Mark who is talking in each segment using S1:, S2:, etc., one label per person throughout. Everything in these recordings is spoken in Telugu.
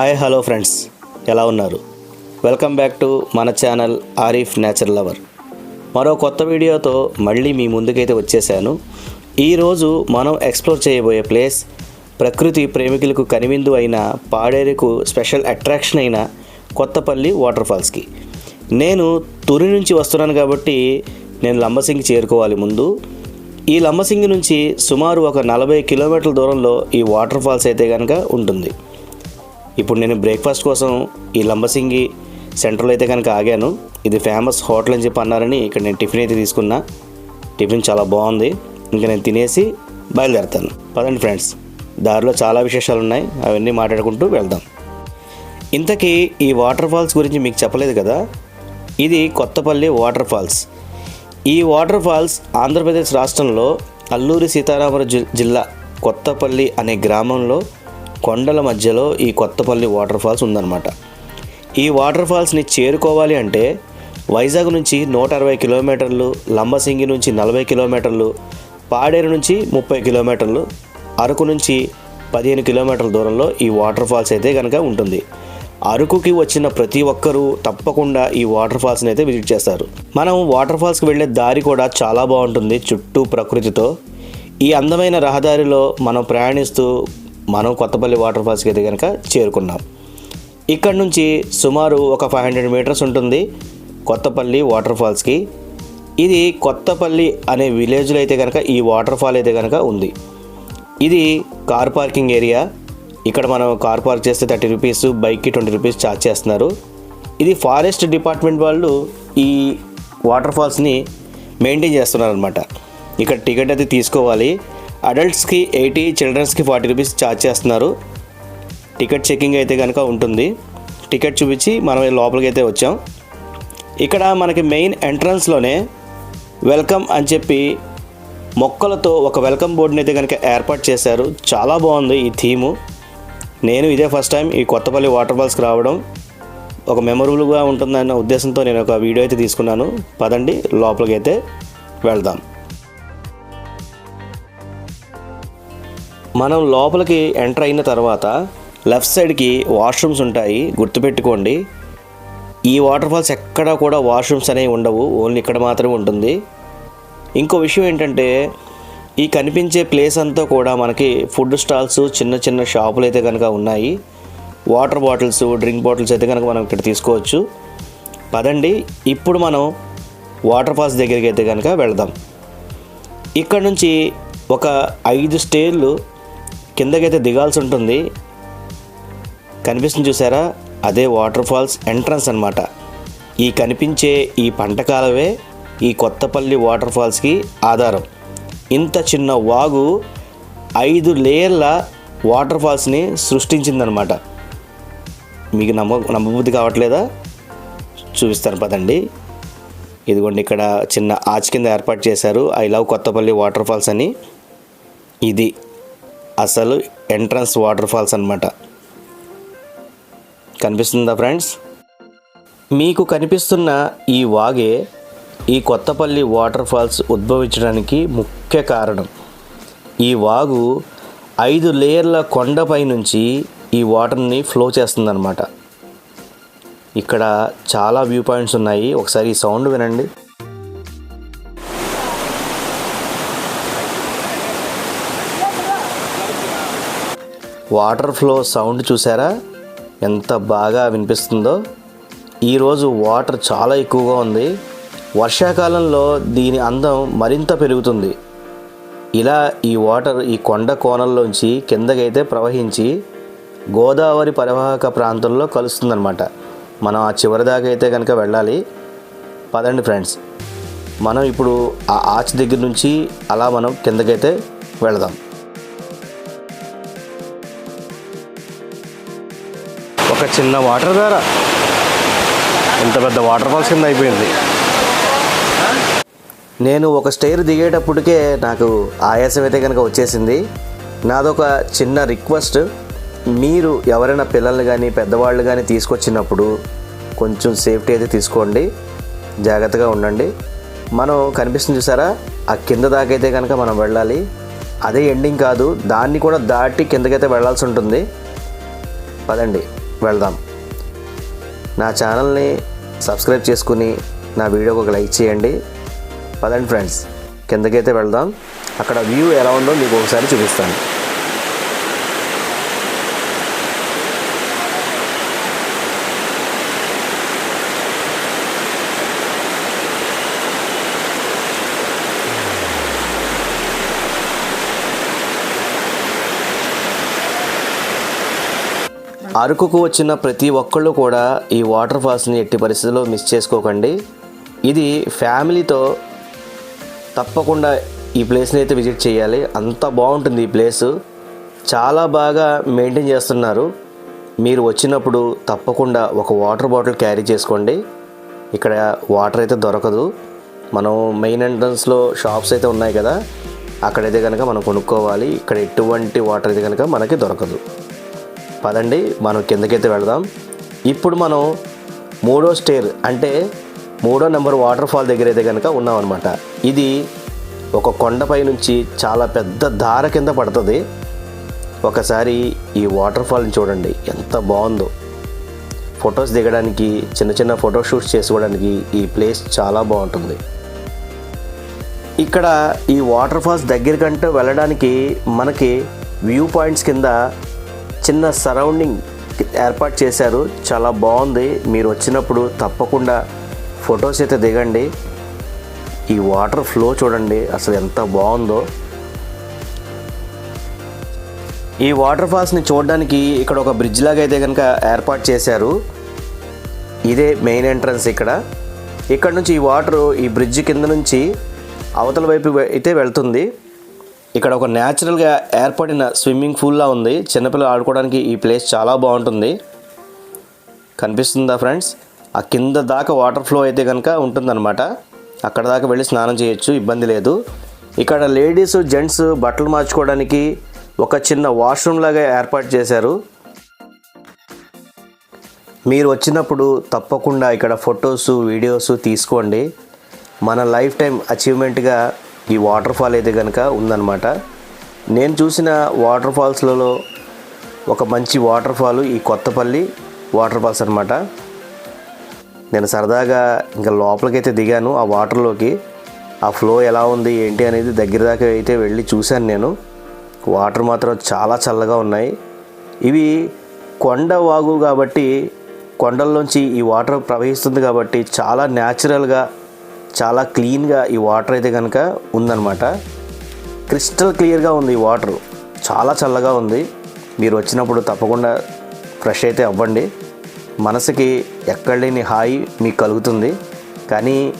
S1: Hi hello friends. ఎలా ఉన్నారు? వెల్కమ్ బ్యాక్ టు మన ఛానల్ ఆరిఫ్ నేచర్ లవర్. మరో కొత్త వీడియోతో మళ్ళీ మీ ముందుకైతే వచ్చేసాను. ఈరోజు మనం ఎక్స్ప్లోర్ చేయబోయే ప్లేస్ ప్రకృతి ప్రేమికులకు కనివిందు అయిన పాడేరుకు స్పెషల్ అట్రాక్షన్ అయిన కొత్తపల్లి వాటర్ ఫాల్స్కి. నేను తురి నుంచి వస్తున్నాను కాబట్టి నేను లంబసింగి చేరుకోవాలి ముందు. ఈ లంబసింగి నుంచి సుమారు ఒక నలభై కిలోమీటర్ల దూరంలో ఈ వాటర్ ఫాల్స్ అయితే కనుక ఉంటుంది. ఇప్పుడు నేను బ్రేక్ఫాస్ట్ కోసం ఈ లంబసింగి సెంటర్లో అయితే కనుక ఆగాను. ఇది ఫేమస్ హోటల్ అని చెప్పి అన్నారని ఇక్కడ నేను టిఫిన్ అయితే తీసుకున్నా. టిఫిన్ చాలా బాగుంది. ఇంకా నేను తినేసి బయలుదేరుతాను. పదండి ఫ్రెండ్స్ దారిలో చాలా విశేషాలు ఉన్నాయి. అవన్నీ మాట్లాడుకుంటూ వెళ్దాం. ఇంతకీ ఈ వాటర్ ఫాల్స్ గురించి మీకు చెప్పలేదు కదా? ఇది కొత్తపల్లి వాటర్ ఫాల్స్ ఈ వాటర్ ఫాల్స్ ఆంధ్రప్రదేశ్ రాష్ట్రంలో అల్లూరి సీతారామరాజు జిల్లా కొత్తపల్లి అనే గ్రామంలో కొండల మధ్యలో ఈ కొత్తపల్లి వాటర్ ఫాల్స్ ఉందన్నమాట. ఈ వాటర్ ఫాల్స్ని చేరుకోవాలి అంటే వైజాగ్ నుంచి నూట అరవై కిలోమీటర్లు లంబసింగి నుంచి నలభై కిలోమీటర్లు పాడేరు నుంచి ముప్పై కిలోమీటర్లు అరకు నుంచి పదిహేను కిలోమీటర్ల దూరంలో ఈ వాటర్ ఫాల్స్ అయితే కనుక ఉంటుంది. అరకుకి వచ్చిన ప్రతి ఒక్కరూ తప్పకుండా ఈ వాటర్ ఫాల్స్ని అయితే విజిట్ చేస్తారు. మనం వాటర్ ఫాల్స్కి వెళ్ళే దారి కూడా చాలా బాగుంటుంది చుట్టూ ప్రకృతితో. ఈ అందమైన రహదారిలో మనం ప్రయాణిస్తూ మనం కొత్తపల్లి వాటర్ ఫాల్స్కి అయితే కనుక చేరుకున్నాం. ఇక్కడ నుంచి సుమారు ఒక ఫైవ్ హండ్రెడ్ మీటర్స్ ఉంటుంది కొత్తపల్లి వాటర్ ఫాల్స్కి. ఇది కొత్తపల్లి అనే విలేజ్లో అయితే కనుక ఈ వాటర్ ఫాల్ అయితే కనుక ఉంది. ఇది కార్ పార్కింగ్ ఏరియా. ఇక్కడ మనం కార్ పార్క్ చేస్తే థర్టీ రూపీస్ బైక్కి ట్వంటీ రూపీస్ ఛార్జ్ చేస్తున్నారు. ఇది ఫారెస్ట్ డిపార్ట్మెంట్ వాళ్ళు ఈ వాటర్ ఫాల్స్ని మెయింటైన్ చేస్తున్నారనమాట ఇక్కడ టికెట్ అయితే తీసుకోవాలి. అడల్ట్స్కి ఎయిటీ చిల్డ్రన్స్కి ఫార్టీ రూపీస్ ఛార్జ్ చేస్తున్నారు. టికెట్ చెకింగ్ అయితే కనుక ఉంటుంది. టికెట్ చూపించి మనం లోపలికి అయితే వచ్చాం. ఇక్కడ మనకి మెయిన్ ఎంట్రన్స్లోనే వెల్కమ్ అని చెప్పి మొక్కలతో ఒక వెల్కమ్ బోర్డుని అయితే కనుక ఏర్పాటు చేశారు. చాలా బాగుంది ఈ థీము. నేను ఇదే ఫస్ట్ టైం ఈ కొత్తపల్లి వాటర్ ఫాల్స్కి రావడం. ఒక మెమొరబుల్గా ఉంటుందన్న ఉద్దేశంతో నేను ఒక వీడియో అయితే తీసుకున్నాను. పదండి లోపలికి అయితే వెళ్దాం. మనం లోపలికి ఎంటర్ అయిన తర్వాత లెఫ్ట్ సైడ్కి వాష్రూమ్స్ ఉంటాయి. గుర్తుపెట్టుకోండి. ఈ వాటర్ ఫాల్స్ ఎక్కడా కూడా వాష్రూమ్స్ అనేవి ఉండవు. ఓన్లీ ఇక్కడ మాత్రమే ఉంటుంది. ఇంకో విషయం ఏంటంటే ఈ కనిపించే ప్లేస్ అంతా కూడా మనకి ఫుడ్ స్టాల్స్ చిన్న చిన్న షాపులు అయితే కనుక ఉన్నాయి. వాటర్ బాటిల్స్ డ్రింక్ బాటిల్స్ అయితే కనుక మనం ఇక్కడ తీసుకోవచ్చు. పదండి ఇప్పుడు మనం వాటర్ ఫాల్స్ దగ్గరికి అయితే కనుక వెళ్దాం. ఇక్కడ నుంచి ఒక ఐదు స్టేర్లు కిందకైతే దిగాల్సి ఉంటుంది. కనిపిస్తుంది చూసారా? అదే వాటర్ ఫాల్స్ ఎంట్రన్స్ అనమాట ఈ కనిపించే ఈ పంట కాలవే ఈ కొత్తపల్లి వాటర్ ఫాల్స్కి ఆధారం. ఇంత చిన్న వాగు ఐదు లేయర్ల వాటర్ ఫాల్స్ని సృష్టించిందనమాట మీకు నమ్మ నమ్మబుద్ధి కావట్లేదా? చూపిస్తాను పదండి. ఇదిగోండి ఇక్కడ చిన్న ఆచ్ కింద ఏర్పాటు చేశారు. I love Kothapalli water falls అని. ఇది అసలు ఎంట్రన్స్ వాటర్ ఫాల్స్ అనమాట కనిపిస్తుందా ఫ్రెండ్స్? మీకు కనిపిస్తున్న ఈ వాగే ఈ కొత్తపల్లి వాటర్ ఫాల్స్ ఉద్భవించడానికి ముఖ్య కారణం. ఈ వాగు ఐదు లేయర్ల కొండపై నుంచి ఈ వాటర్ని ఫ్లో చేస్తుందన్నమాట. ఇక్కడ చాలా వ్యూ పాయింట్స్ ఉన్నాయి. ఒకసారి ఈ సౌండ్ వినండి. వాటర్ ఫ్లో సౌండ్ చూసారా? ఎంత బాగా వినిపిస్తుందో. ఈరోజు వాటర్ చాలా ఎక్కువగా ఉంది. వర్షాకాలంలో దీని అందం మరింత పెరుగుతుంది. ఇలా ఈ వాటర్ ఈ కొండ కోణంలోంచి కిందకైతే ప్రవహించి గోదావరి పరివాహక ప్రాంతంలో కలుస్తుందన్నమాట. మనం ఆ చివరి దాకా అయితే కనుక వెళ్ళాలి. పదండి ఫ్రెండ్స్. మనం ఇప్పుడు ఆ ఆర్చ్ దగ్గర నుంచి అలా మనం కిందకైతే వెళదాం. ఒక చిన్న వాటర్ ద్వారా ఇంత పెద్ద వాటర్ ఫాల్స్ కింద అయిపోయింది. నేను ఒక స్టైర్ దిగేటప్పటికే నాకు ఆయాసం అయితే కనుక వచ్చేసింది. నాదొక చిన్న రిక్వెస్ట్. మీరు ఎవరైనా పిల్లల్ని కానీ పెద్దవాళ్ళు కానీ తీసుకొచ్చినప్పుడు కొంచెం సేఫ్టీ అయితే తీసుకోండి. జాగ్రత్తగా ఉండండి. మనం కనిపిస్తుంది చూసారా? ఆ కింద దాకైతే కనుక మనం వెళ్ళాలి. అదే ఎండింగ్ కాదు దాన్ని కూడా దాటి కిందకైతే వెళ్ళాల్సి ఉంటుంది. పదండి. వెళ్దాం. నా ఛానల్ని సబ్స్క్రైబ్ చేసుకుని నా వీడియోకి ఒక లైక్ చేయండి. పదండి ఫ్రెండ్స్ కిందకైతే వెళ్దాం. అక్కడ వ్యూ ఎలా ఉందో మీకు ఒకసారి చూపిస్తాను. అరకుకు వచ్చిన ప్రతి ఒక్కళ్ళు కూడా ఈ వాటర్ ఫాల్స్ని ఎట్టి పరిస్థితుల్లో మిస్ చేసుకోకండి. ఇది ఫ్యామిలీతో తప్పకుండా ఈ ప్లేస్ని అయితే విజిట్ చేయాలి. అంత బాగుంటుంది ఈ ప్లేస్. చాలా బాగా మెయింటైన్ చేస్తున్నారు. మీరు వచ్చినప్పుడు తప్పకుండా ఒక వాటర్ బాటిల్ క్యారీ చేసుకోండి. ఇక్కడ వాటర్ అయితే దొరకదు. మనం మెయిన్ ఎంట్రన్స్లో షాప్స్ అయితే ఉన్నాయి కదా అక్కడైతే కనుక మనం కొనుక్కోవాలి. ఇక్కడ ఎటువంటి వాటర్ అయితే కనుక మనకి దొరకదు. పదండి మనం కిందకైతే వెళదాం. ఇప్పుడు మనం మూడో స్టేర్ అంటే మూడో నెంబర్ వాటర్ ఫాల్ దగ్గర అయితే కనుక ఉన్నామన్నమాట. ఇది ఒక కొండపై నుంచి చాలా పెద్ద దార కింద పడుతుంది. ఒకసారి ఈ వాటర్ ఫాల్ని చూడండి ఎంత బాగుందో. ఫొటోస్ దిగడానికి చిన్న చిన్న ఫోటో షూట్స్ చేసుకోవడానికి ఈ ప్లేస్ చాలా బాగుంటుంది. ఇక్కడ ఈ వాటర్ ఫాల్స్ దగ్గరికంటే వెళ్ళడానికి మనకి వ్యూ పాయింట్స్ కింద చిన్న సరౌండింగ్ ఏర్పాటు చేశారు. చాలా బాగుంది. మీరు వచ్చినప్పుడు తప్పకుండా ఫొటోస్ అయితే దిగండి. ఈ వాటర్ ఫ్లో చూడండి. అసలు ఎంత బాగుందో. ఈ వాటర్ ఫాల్స్ని చూడడానికి ఇక్కడ ఒక బ్రిడ్జ్ లాగా అయితే కనుక ఏర్పాటు చేశారు. ఇదే మెయిన్ ఎంట్రన్స్ ఇక్కడ. ఇక్కడ నుంచి ఈ వాటర్ ఈ బ్రిడ్జ్ కింద నుంచి అవతల వైపు అయితే వెళ్తుంది. ఇక్కడ ఒక న్యాచురల్గా ఏర్పడిన స్విమ్మింగ్ పూల్లా ఉంది. చిన్నపిల్లలు ఆడుకోవడానికి ఈ ప్లేస్ చాలా బాగుంటుంది. కనిపిస్తుందా ఫ్రెండ్స్? ఆ కింద దాకా వాటర్ ఫ్లో అయితే కనుక ఉంటుందన్నమాట. అక్కడ దాకా వెళ్ళి స్నానం చేయొచ్చు ఇబ్బంది లేదు. ఇక్కడ లేడీస్ జెంట్స్ బట్టలు మార్చుకోవడానికి ఒక చిన్న వాష్రూమ్ లాగా ఏర్పాటు చేశారు. మీరు వచ్చినప్పుడు తప్పకుండా ఇక్కడ ఫొటోస్ వీడియోస్ తీసుకోండి. మన లైఫ్ టైం అచీవ్మెంట్గా ఈ వాటర్ ఫాల్ అయితే కనుక ఉందన్నమాట. నేను చూసిన వాటర్ ఫాల్స్లలో ఒక మంచి వాటర్ ఫాల్ ఈ కొత్తపల్లి వాటర్ ఫాల్స్ అనమాట నేను సరదాగా ఇంకా లోపలికైతే దిగాను. ఆ వాటర్లోకి ఆ ఫ్లో ఎలా ఉంది ఏంటి అనేది దగ్గర దాకా అయితే వెళ్ళి చూశాను నేను. వాటర్ మాత్రం చాలా చల్లగా ఉన్నాయి. ఇవి కొండ వాగు కాబట్టి కొండల్లోంచి ఈ వాటర్ ప్రవహిస్తుంది కాబట్టి చాలా న్యాచురల్గా చాలా క్లీన్గా ఈ వాటర్ అయితే కనుక ఉందన్నమాట. క్రిస్టల్ క్లియర్గా ఉంది ఈ వాటర్. చాలా చల్లగా ఉంది. మీరు వచ్చినప్పుడు తప్పకుండా ఫ్రెష్ అయితే అవ్వండి. మనసుకి ఎక్కడ లేని హాయి మీకు కలుగుతుంది. కానీ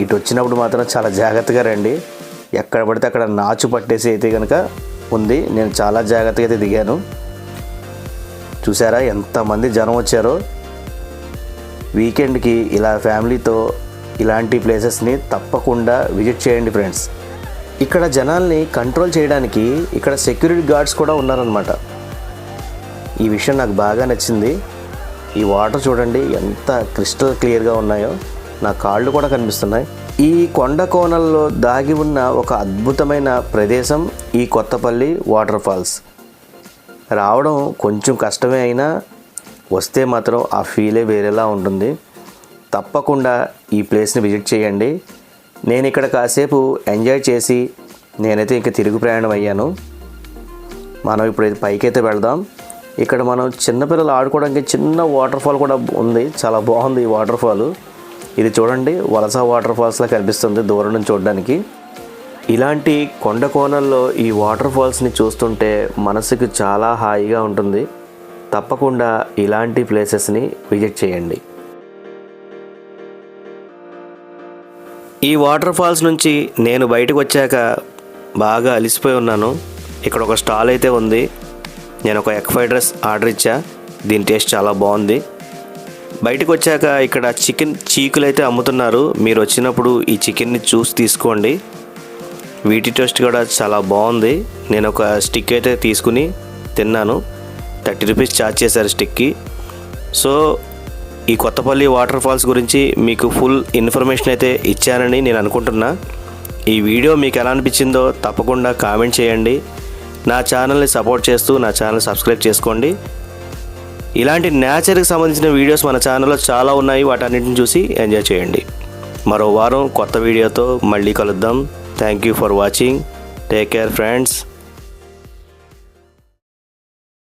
S1: ఇటు వచ్చినప్పుడు మాత్రం చాలా జాగ్రత్తగా రండి. ఎక్కడ పడితే అక్కడ నాచు పట్టేసి అయితే కనుక ఉంది. నేను చాలా జాగ్రత్తగా అయితే దిగాను. చూసారా ఎంతమంది జనం వచ్చారో. వీకెండ్కి ఇలా ఫ్యామిలీతో ఇలాంటి ప్లేసెస్ని తప్పకుండా విజిట్ చేయండి ఫ్రెండ్స్. ఇక్కడ జనాల్ని కంట్రోల్ చేయడానికి ఇక్కడ సెక్యూరిటీ గార్డ్స్ కూడా ఉన్నారనమాట ఈ విషయం నాకు బాగా నచ్చింది. ఈ వాటర్ చూడండి ఎంత క్రిస్టల్ క్లియర్గా ఉన్నాయో. నా కాళ్ళు కూడా కనిపిస్తున్నాయి. ఈ కొండ కోణల్లో దాగి ఉన్న ఒక అద్భుతమైన ప్రదేశం ఈ కొత్తపల్లి వాటర్ ఫాల్స్. రావడం కొంచెం కష్టమే అయినా వస్తే మాత్రం ఆ ఫీలే వేరేలా ఉంటుంది. తప్పకుండా ఈ ప్లేస్ని విజిట్ చేయండి. నేను ఇక్కడ కాసేపు ఎంజాయ్ చేసి నేనైతే ఇంకా తిరుగు ప్రయాణం అయ్యాను. మనం ఇప్పుడు పైకైతే వెళ్దాం. ఇక్కడ మనం చిన్నపిల్లలు ఆడుకోవడానికి చిన్న వాటర్ ఫాల్ కూడా ఉంది. చాలా బాగుంది ఈ వాటర్ ఫాల్ ఇది చూడండి వలస వాటర్ ఫాల్స్లా కనిపిస్తుంది దూరం నుంచి చూడడానికి. ఇలాంటి కొండ కోణల్లో ఈ వాటర్ ఫాల్స్ని చూస్తుంటే మనసుకు చాలా హాయిగా ఉంటుంది. తప్పకుండా ఇలాంటి ప్లేసెస్ని విజిట్ చేయండి. ఈ వాటర్ ఫాల్స్ నుంచి నేను బయటకు వచ్చాక బాగా అలిసిపోయి ఉన్నాను. ఇక్కడ ఒక స్టాల్ అయితే ఉంది. నేను ఒక ఎగ్ ఫ్రైడ్ రైస్ ఆర్డర్ ఇచ్చా. దీని టేస్ట్ చాలా బాగుంది. బయటకు వచ్చాక ఇక్కడ చికెన్ చీకులు అయితే అమ్ముతున్నారు. మీరు వచ్చినప్పుడు ఈ చికెన్ని చూసి తీసుకోండి. వీటి టేస్ట్ కూడా చాలా బాగుంది. నేను ఒక స్టిక్ అయితే తీసుకుని తిన్నాను. థర్టీ రూపీస్ ఛార్జ్ చేశారు స్టిక్కి. సో ఈ కొత్తపల్లి వాటర్ ఫాల్స్ గురించి మీకు ఫుల్ ఇన్ఫర్మేషన్ అయితే ఇచ్చానని నేను అనుకుంటున్నా. ఈ వీడియో మీకు ఎలా అనిపించిందో తప్పకుండా కామెంట్ చేయండి. నా ఛానల్ని సపోర్ట్ చేస్తూ నా ఛానల్ సబ్స్క్రైబ్ చేసుకోండి. ఇలాంటి నేచర్కి సంబంధించిన వీడియోస్ మన ఛానల్లో చాలా ఉన్నాయి. వాటన్నిటిని చూసి ఎంజాయ్ చేయండి. మరో వారం కొత్త వీడియోతో మళ్ళీ కలుద్దాం. Thank you for watching take care friends